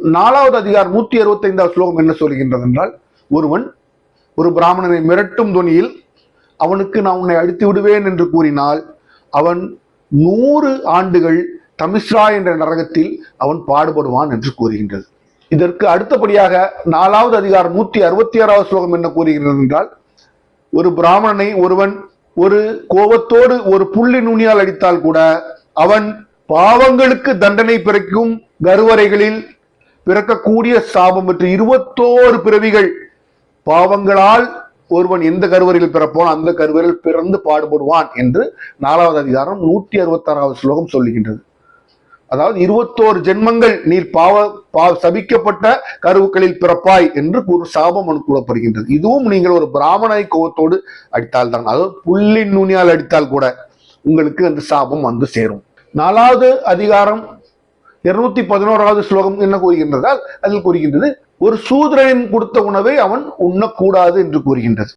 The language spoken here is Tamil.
நாலாவது அதிகாரம் நூத்தி அறுபத்தி ஐந்தாவது ஸ்லோகம் என்ன சொல்கின்றது என்றால் ஒருவன் ஒரு பிராமணனை மிரட்டும் துணியில் அவனுக்கு நான் உன்னை அழித்து விடுவேன் என்று கூறினால் அவன் நூறு ஆண்டுகள் தமிஸ்ரா என்ற நரகத்தில் அவன் பாடுபடுவான் என்று கூறுகின்றது. இதற்கு அடுத்தபடியாக நாலாவது அதிகாரம் நூத்தி அறுபத்தி ஆறாவது ஸ்லோகம் என்ன கூறுகிறது என்றால் ஒரு பிராமணனை ஒருவன் ஒரு கோபத்தோடு ஒரு புள்ளி நுனியால் அடித்தால் கூட அவன் பாவங்களுக்கு தண்டனை பிறக்கும் கருவறைகளில் பிறக்கக்கூடிய சாபம் பெற்று இருபத்தோரு பிறவிகள் பாவங்களால் ஒருவன் எந்த கருவறையில் பிறப்பான் அந்த கருவறையில் பிறந்து பாடுபடுவான் என்று நாலாவது அதிகாரம் நூற்றி அறுபத்தாறாவது ஸ்லோகம் சொல்லுகின்றது. அதாவது இருபத்தோரு ஜென்மங்கள் நீர் பாவ பா சபிக்கப்பட்ட கருவுக்களில் பிறப்பாய் என்று ஒரு சாபம் அனுக்கூறப்படுகின்றது இதுவும் நீங்கள் ஒரு பிராமணை கோபத்தோடு அடித்தால் தான் அதாவது புள்ளி நுனியால் அடித்தால் கூட உங்களுக்கு அந்த சாபம் வந்து சேரும். நாலாவது அதிகாரம் இருநூத்தி பதினோராவது ஸ்லோகம் என்ன கூறுகின்றதால் அதில் கூறுகின்றது ஒரு சூதரனின் கொடுத்த உணவை அவன் உண்ணக்கூடாது என்று கூறுகின்றது.